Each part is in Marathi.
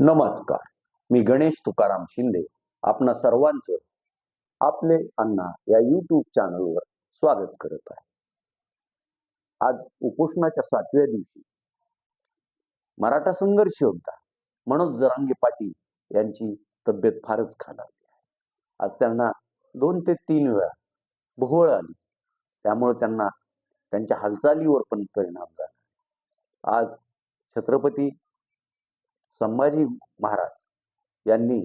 नमस्कार. मी गणेश तुकाराम शिंदे. आपणा सर्वांचं आपले अण्णा या युट्यूब चॅनलवर स्वागत करत आहे. आज उपोषणाच्या सातव्या दिवशी मराठा संघर्ष योद्धा मनोज जरांगे पाटील यांची तब्येत फारच खालावली आहे. आज त्यांना दोन ते तीन वेळा भोवळ आली. त्यामुळे त्यांना त्यांच्या हालचालीवर पण परिणाम झाला. आज छत्रपती संभाजी महाराज यांनी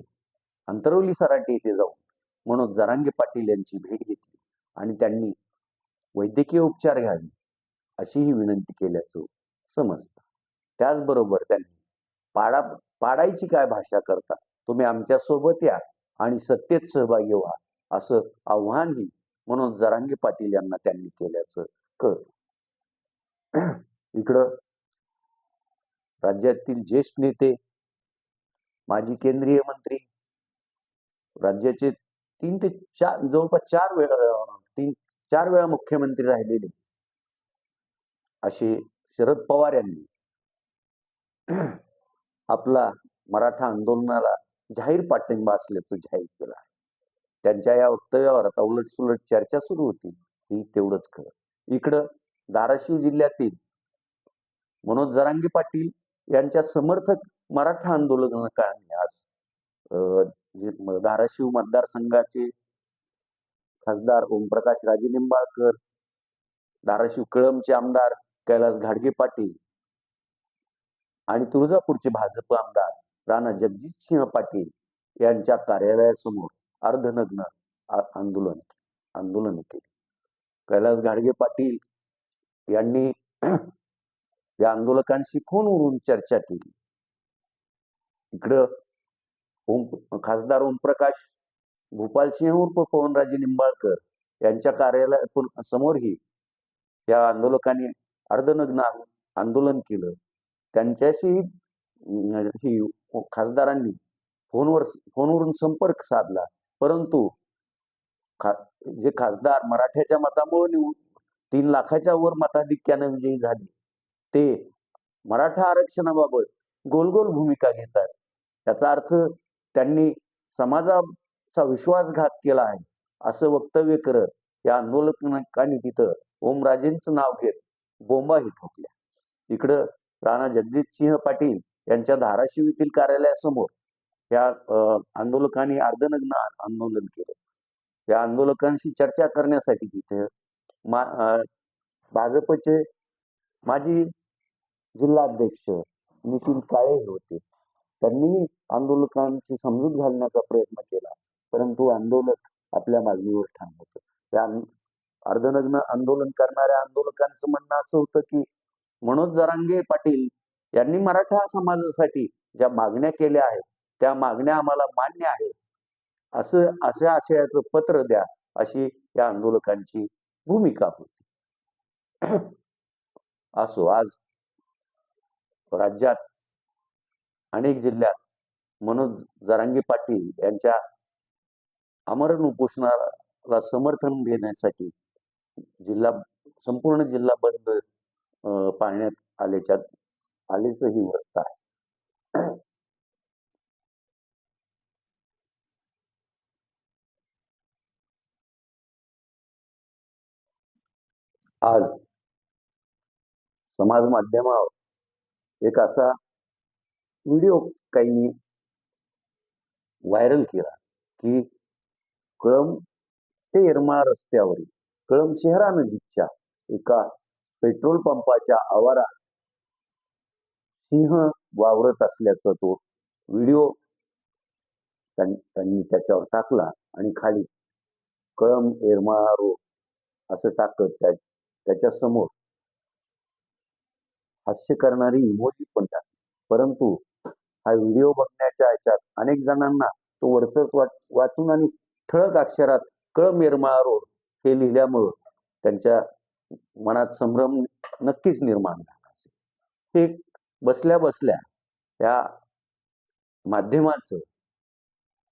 अंतरवली सराटी येथे जाऊन मनोज जरांगे पाटील यांची भेट घेतली आणि त्यांनी वैद्यकीय उपचार घ्यावे अशीही विनंती केल्याचं समजतं. त्याचबरोबर त्यांनी पाडा पाडायची काय भाषा करता तुम्ही आमच्यासोबत या आणि सत्तेत सहभागी व्हा असं आव्हानही मनोज जरांगे पाटील यांना त्यांनी केल्याचं कळत. इकडं राज्यातील ज्येष्ठ नेते माजी केंद्रीय मंत्री राज्याचे तीन ते चार जवळपास चार वेळा तीन चार वेळा मुख्यमंत्री राहिलेले. असे शरद पवार यांनी आपला मराठा आंदोलनाला जाहीर पाठिंबा असल्याचं जाहीर केलं आहे. त्यांच्या या वक्तव्यावर आता उलट सुलट चर्चा सुरू होती ही तेवढंच खरं. इकडं धाराशिव जिल्ह्यातील मनोज जरांगे पाटील यांच्या समर्थक मराठा आंदोलनकारांनी आज? धाराशिव मतदारसंघाचे खासदार ओमप्रकाश राजेनिंबाळकर धाराशिव कळमचे आमदार कैलास घाडगे पाटील आणि तुळजापूरचे भाजप आमदार राणा जगजित सिंह पाटील यांच्या कार्यालयासमोर अर्धनग्न आंदोलन आंदोलन केले. कैलास घाडगे पाटील यांनी या आंदोलकांशी फोन चर्चा केली? इकडं ओम खासदार ओमप्रकाश भूपालसिंह उर्फ पवनराजे निंबाळकर यांच्या कार्यालय समोरही या आंदोलकांनी अर्धनग्न आंदोलन केलं. त्यांच्याशी ही खासदारांनी फोनवर फोनवरून संपर्क साधला. परंतु खा जे खासदार मराठ्याच्या मतामुळे निवडून तीन लाखाच्या वर मताधिक्यानं विजयी झाली. ते मराठा आरक्षणाबाबत गोल गोल भूमिका घेतात. याचा अर्थ त्यांनी समाजाचा विश्वासघात केला आहे असं वक्तव्य करत या आंदोलकांनी तिथं ओमराजेंचं नाव घेत बोंबाही ठोकल्या. इकडं राणा जगजित सिंह पाटील यांच्या धाराशिव येथील कार्यालयासमोर या आंदोलकांनी अर्धनग्न आंदोलन केलं. या आंदोलकांशी चर्चा करण्यासाठी तिथे मा भाजपचे माजी जिल्हाध्यक्ष नितीन काळे हे होते. त्यांनी आंदोलकांची समजूत घालण्याचा प्रयत्न केला परंतु आंदोलक आपल्या मागणीवर ठाम होत. त्या अर्धनग्न आंदोलन करणाऱ्या आंदोलकांचं म्हणणं असं होतं की मनोज जरांगे पाटील यांनी मराठा समाजासाठी ज्या मागण्या केल्या आहेत त्या मागण्या आम्हाला मान्य आहेत. असं अशा आशयाचं पत्र द्या अशी या आंदोलकांची भूमिका होती. असो आज राज्यात अनेक जिल्ह्यात मनोज जरांगे पाटील यांच्या आमरण उपोषणाला समर्थन देण्यासाठी जिल्हा संपूर्ण जिल्हा बंद पाळण्यात आल्याच्या आल्याचं ही वृत्त आहे. आज समाज माध्यमावर एक असा व्हिडिओ काहींनी व्हायरल केला की कळम ते येरमाळा रस्त्यावरील कळम शहरानजीकच्या एका पेट्रोल पंपाच्या आवारात सिंह वावरत असल्याचा तो व्हिडिओ त्यांनी त्याच्यावर टाकला आणि खाली कळम येरमाळा रोड असं टाकत त्याच्यासमोर हास्य करणारी इमोजी पण टाकली परंतु हा व्हिडिओ बघण्याच्या ह्याच्यात अनेक जणांना तो वरचच वाच वाचून आणि ठळक अक्षरात कळ येरमाळा रोड हे लिहिल्यामुळं त्यांच्या मनात संभ्रम नक्कीच निर्माण झाला असेल. हे बसल्या बसल्या या माध्यमाचं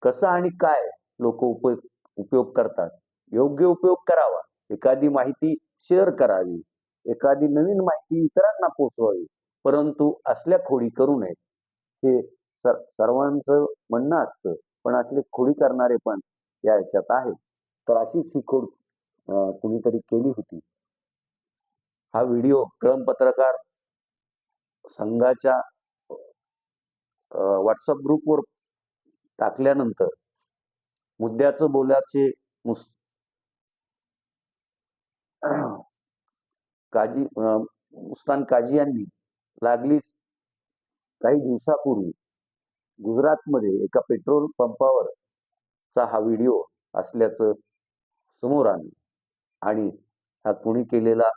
कसं आणि काय लोक उपयोग उपयोग करतात? योग्य उपयोग करावा. एखादी माहिती शेअर करावी. एखादी नवीन माहिती इतरांना पोचवावी परंतु असल्या खोडी करू नये. हे सर्वांचं म्हणणं असतं पण असले खोडी करणारे पण या ह्याच्यात आहेत. तर अशीच ही खोड कुणीतरी केली होती. हा व्हिडिओ कळम पत्रकार संघाच्या व्हॉट्सअप ग्रुपवर टाकल्यानंतर मुद्द्याचं बोलाचे मुस काजी मुस्तान काजी यांनी लागलीच काही दिवसापूर्वी गुजरातमध्ये एका पेट्रोल पंपावर चा हा व्हिडिओ असल्याचं समोर आलं. आणि हा कुणी केलेला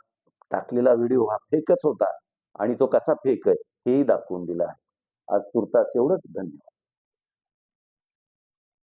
टाकलेला व्हिडिओ हा फेकच होता आणि तो कसा फेक आहे हेही दाखवून दिला आहे. आज तुर्तास एवढंच. धन्यवाद.